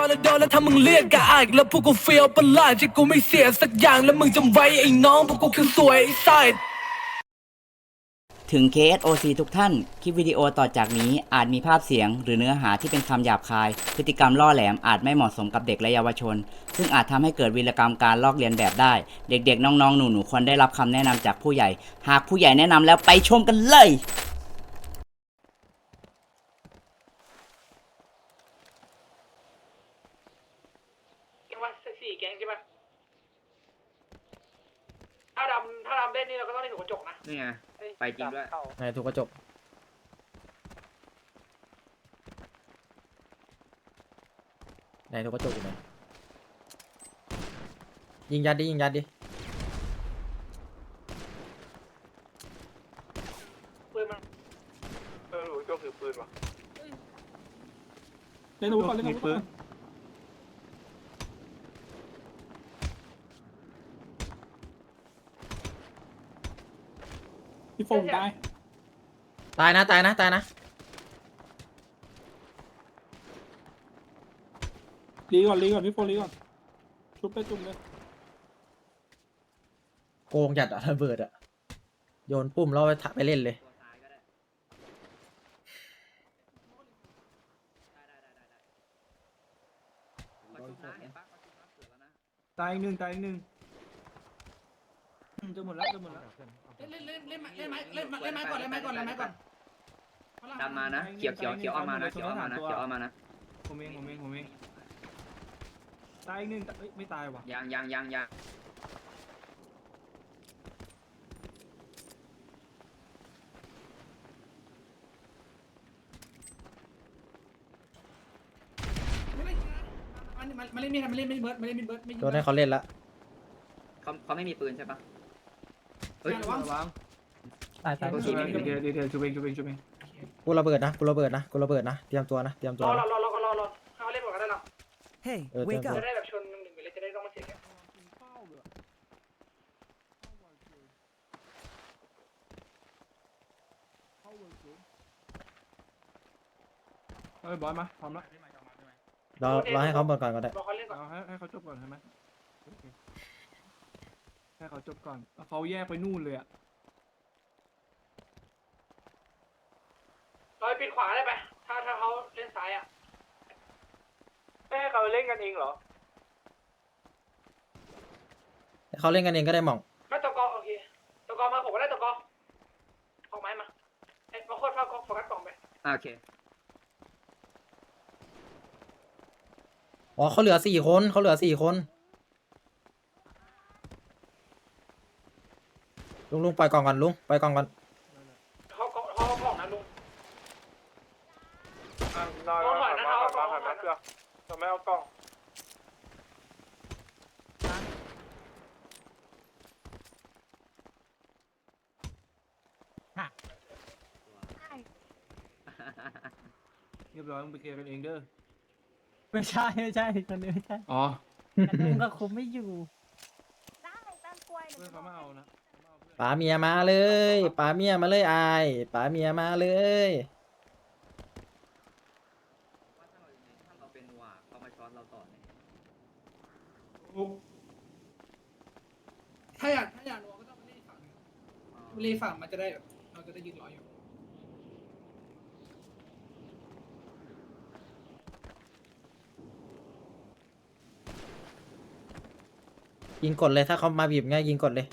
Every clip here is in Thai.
อแล้วโดนแล้วถ้ามึงเรียกกะอายแล้วพวกกูเฟียวประหลาดที่กูไม่เสียสักอย่างแล้วมึงจำไว้ไอ้น้องพวกกูคือสวยไอ้ไซด ถึง KSOC ทุกท่าน คลิปวิดีโอต่อจากนี้อาจมีภาพเสียง หรือเนื้อหาที่เป็นคำหยาบคาย พฤติกรรมล่อแหลมอาจไม่เหมาะสมกับเด็กและเยาวชน ซึ่งอาจทำให้เกิดวีรกรรมการลอกเลียนแบบได้ เด็กๆ น้องๆ หนูๆ ควรได้รับคำแนะนำจากผู้ใหญ่ หากผู้ใหญ่แนะนำแล้วไปชมกันเลย แก๊งว่าสี่แก๊งใช่ปะถ้าดำถ้าดำเล่นนี่เราก็ต้องเล่นถูกกระจกนะ นี่ไง เอ้ย ไปจริงด้วย เข้าไหนถูกกระจกไหนถูกกระจกอยู่ไหนยิงยัดดิยิงยัดดิปืนมันเออหนูโจถือปืนว่ะเล่นอาวุธก่อนเล่นอาวุธก่อน พี่โฟมตายตายนะตายนะตายนะรีก่อนรีก่อนพี่โฟมรีก่อนชุบไปจุ่มเลยโกงจัดอะระเบิดอะโยนปุ่มแล้วไปถะไปเล่นเลย ตายอีกหนึ่งตายอีกหนึ่งอืมจะหมดแล้วจะหมดแล้ว เล่นเล่นเล่นเล่นไม้เล่นเล่นไม้ก่อนเล่นไม้ก่อนเล่นไม้ก่อนดำมานะเขียวเขียวเขียวเอามานะเขียวเอามานะเขียวเอามานะผมเองผมเองผมเองตายอีกหนึ่งเอ้ยไม่ตายว่ะยังยังยังยังมันมันเล่นมีดมันเล่นมีดเบิร์ดมันเล่นมีดเบิร์ดไม่โดนให้เขาเล่นละเขาเขาไม่มีปืนใช่ปะ เฮ้ยระวังวางตายตายโอเคไม่มีเดี๋ยวเดี๋ยวเดี๋ยวชุบเองชุบเองชุบเองกูระเบิดนะกูระเบิดนะกูระเบิดนะเตรียมตัวนะเตรียมตัวรอรอนะรอรอรอรอเขาเล่นก่อนก็ได้หรอ Hey เออเตรียมตัวจะได้แบบชนหนึ่งหนึ่งไปเลยจะได้ต้องมาเสียแกเฮ้ยบอยมาพร้อมแล้วรอรอให้เขาหมดก่อนก็ได้รอเขาเล่นก่อนเอาให้ให้เขาจบก่อนใช่ไหมโอเค ให้เขาจบก่อนเอาเขาแยกไปนู่นเลยอะรอยปิดขวาได้ไป ถ้าถ้าเขาเล่นซ้ายอะ ไม่ให้เขาเล่นกันเองเหรอ เขาเล่นกันเองก็ได้หม่อง ไม่ตะกอโอเคตะกอมาผมก็ได้ตะกอออกไม้มาเอ้ยมาโคตรฟ้ากองโฟกัสกล่องไปอะโอเค อ๋อเขาเหลือสี่คนเขาเหลือสี่คน ลุงลุงปล่อยกล่องก่อนลุงปล่อยกล่องก่อนเขาเขาเขากล่องนะลุงอะนอนหันมาหันมาหันมาเพื่อจะไม่เอากล้องเรียบร้อยมึงไปเคลียร์กันเองเด้อ ไม่ใช่ไม่ใช่คนนี้ไม่ใช่อ๋อ แต่ลุงก็คุมไม่อยู่ ได้ตั้งกล้วยเพื่อนเขามาเอานะ ป๋าเมียมาเลยป๋าเมียมาเลยอายป๋าเมียมาเลยว่าถ้าเรายังไงถ้าเราเป็นหวาเขามาช้อนเราต่อเนี่ยถ้าอยากถ้าอยากนัวก็ต้องเล่นฝั่งเล่นฝั่งมันจะได้แบบเราจะได้ยืนรออยู่ ยิงกดเลยถ้าเขามาบีบง่ายยิงกดเลย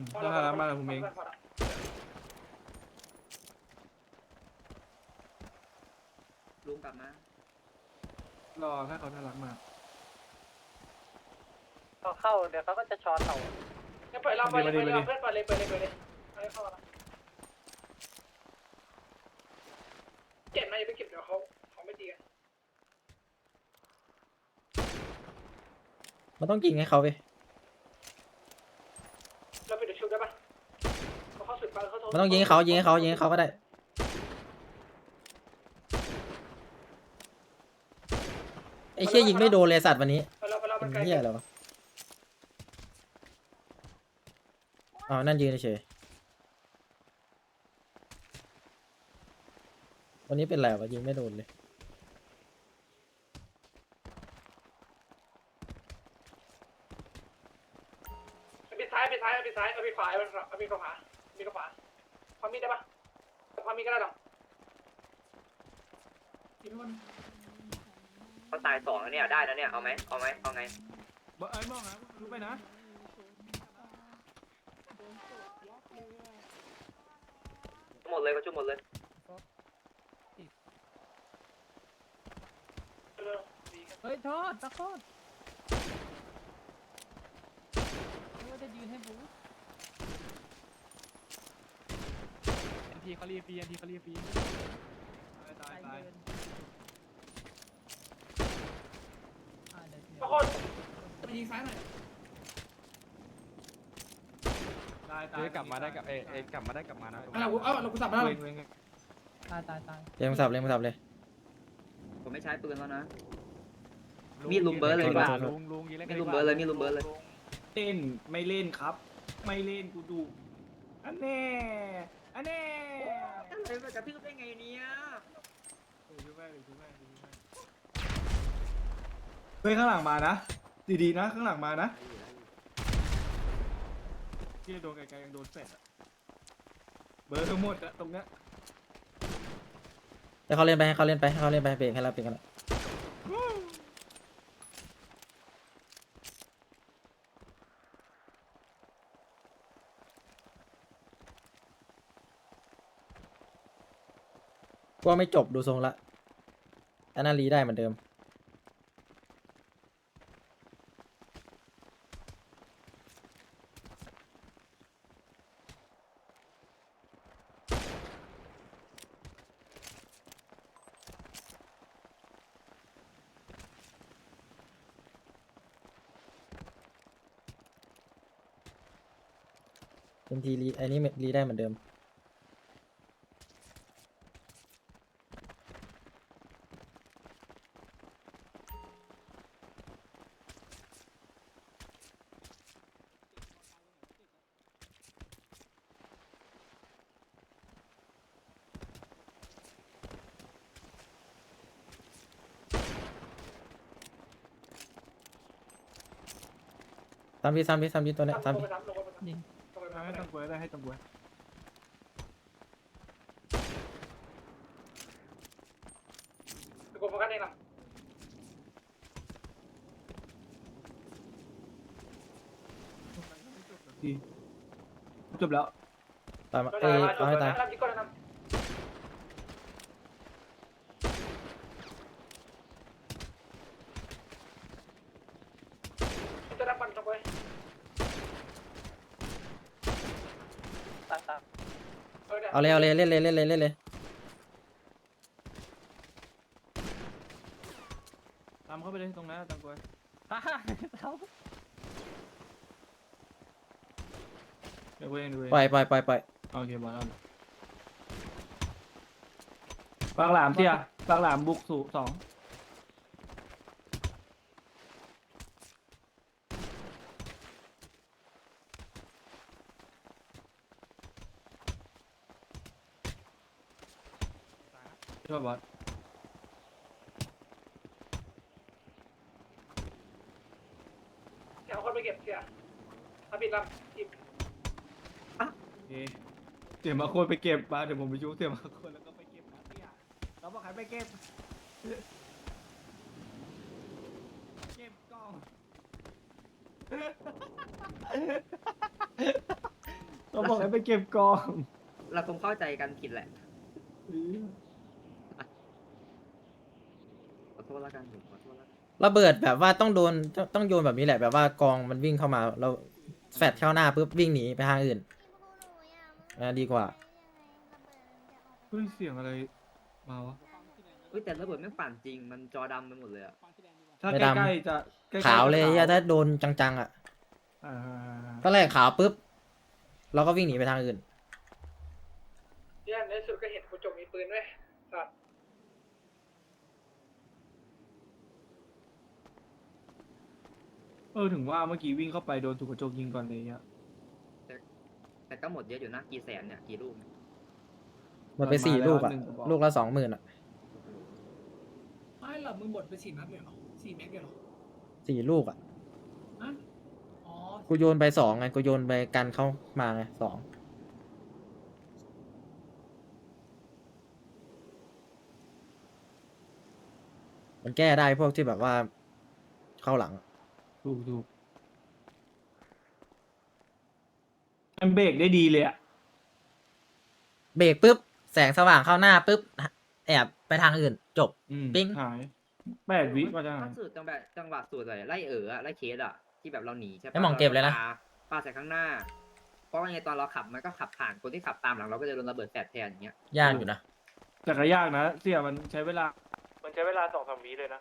อืมถ้าทำมาแล้วผมเอง ลุงกลับมารอถ้าเขาน่ารักมากเขาเข้าเดี๋ยวเขาก็จะช้อนเรางั้นเปิดเราเปิดเลยเปิดเลยเพื่อนเปิดเลยเปิดเลยเปิดเลยเอาให้เข้ามาเก็บนะอย่าไปเก็บเดี๋ยวเขาเขาไม่ดีกันมันต้องยิงให้เขาไป เราไปเดี๋ยวชุบได้ปะเขาเข้าสุดไปเขาโทร มันต้องยิงให้เขายิงให้เขายิงให้เขาก็ได้ ไอ้เชี่ยยิงไม่โดนเลยสัตว์วันนี้ไปเราไปเราเป็มันนไกลเหี้ยอะไรวะอ๋อนั่นยืนเฉยวันนี้เป็นไรวะยิงไม่โดนเลยเอาปิดซ้ายปิดซ้ายเอาปิดซ้ายเอาปิดขวาเอาปิดขวาเอาปิดขวามีขวา ความมีดได้ปะความมีดก็ได้หรอเขาตายสองแล้วเนี่ยได้แล้วเนี่ยเอาไหมเอาไหมเอาไงบ่ไอ้มองนะรู้ไปนะหมดเลยก็ชุบหมดเลยเฮ้ยโทษตะโคตรไม่ว่าจะยืนให้บู เอ็น ทีเขาเรียฟรีเอ็นทีเขาเรียฟรีตายตายเดินอ่าเดี๋ยวเดี๋ยวทุกคนไปยิงซ้ายหน่อยตายตายเอ้ยกลับมาได้กับเอ้ยเอ้ยกลับมาได้กลับมานะเอาเอาเรากูสับแล้วตายตายตายเรียงสับเรียงสับเลย ผมไม่ใช้ปืนแล้วนะ มีดลุมเบิร์ดเลยดีกว่าลุงลุงยิงเล่นมีลุมเบิร์ดเลยมีลุมเบิร์ดเลย เล่นไม่เล่นครับ ไม่เล่นกูดูอันแน่ อันแน่อะไรมากระทืบได้ไงเนี่ยเฮ้ยข้างหลังมานะดีๆนะข้างหลังมานะที่โดนไกลๆยังโดนเสร็จอะเบอร์ทั้งหมดอะตรงเนี้ยให้เขาเล่นไปให้เขาเล่นไปให้เขาเล่นไปเบรกให้เราเบรกกันละก ว่าไม่จบดูทรงละอันนั้นรีได้เหมือนเดิม เป็นทีรีอันนี้รีได้เหมือนเดิม สามทีสามทีสามทีตัวเนี้ยสามทียิงให้ตังกวยได้ให้ตังกวยกูโฟกัสเองหรอดีจบแล้วตามมาจบเอ้ยแล้วจเอาบให้แล้ตายวรับยิงก่อนนะจะรับปันตรงไป ตายตาย เอาเลยเอาเลยเล่นเลยเล่นเลยเล่นเลยตามเข้าไปเลยตรงนั้นตังกวยตายเขาเดี๋ยวเว้งดูเว้งปล่อยปล่อยปล่อยปล่อยโอเคบอลเอาปากหลามเตี้ยปากหลามบุกสู่สอง ช่วยบอสเดี๋ยวเอาคนไปเก็บเสียเอาปิดลำจิบโอเคเสียมาโคนไปเก็บมาเดี๋ยวผมไปชูเสียมาโคนแล้วก็ไปเก็บนะเตี้ยเราบอกใครไปเก็บ เก็บกล้อง เราบอกให้ไปเก็บกล้อง เราคงเข้าใจกันผิดแหละ ขอโท ษแล้วกันผมขอโทษแล้วกันระเบิดแบบว่าต้องโดนต้องต้องโยนแบบนี้แหละแบบว่ากองมันวิ่งเข้ามาเราแฟดเข้าหน้าปุ๊บวิ่งหนีไปทางอื่นอ่าดีกว่า เฮ้ยเสียงอะไรมาวะ เฮ้ยแต่ระเบิดไม่งปั่นจริงมันจอดำไปหมดเลยอะถ้าไม่ใกดำล้ๆจะใกล้ๆขาวเลยจะอย่าถ้าโดนจังๆอะอ่าก็แรกขาวปุ๊บเราก็วิ่งหนีไปทางอื่น เนี่ยในสุดก็เห็นกูจบมีปืนด้วยสัตว์ เออถึงว่าเมื่อกี้วิ่งเข้าไปโดนถูกกระจกยิงก่อนเลยอะแต่ก็หมดเยอะอยู่นะกี่แสนเนี่ยกี่ลูกหมดไปสี่ลูกอะหนึ่งกระบอกลูกละสองหมื่นอะไม่หรอมึงหมดไปสี่นัดเลยเหรอสี่แม็กเลยเหรอสี่ลูกอะฮะอ๋อกูโยนไปสองไงกูโยนไปกันเข้ามาไงสองมันแก้ได้พวกที่แบบว่าเข้าหลัง ถูกถูกมันเบรกได้ดีเลยอะเบรกปุ๊บ แสงสว่างเข้าหน้าปุ๊บ แอบไปทางอื่นจบ อืมปิ๊ง หายแปดวิก็จะหาถ้าย สูตรจังหวะจังหวะสูตรอะไรไล่เอ๋ออะไล่เคสอะที่แบบเราหนีใช่ปะให้หม่องเก็บเลยนะ ราปาปาใส่ข้างหน้า เพราะว่าไงตอนเราขับมันก็ขับผ่านคนที่ขับตามหลังเราก็จะโดนระเบิดแฟดแทนอย่างเงี้ย ยากอยู่นะ แต่ก็ยากนะ เสี่ยมันใช้เวลา มันใช้เวลาสองสามวิเลยนะ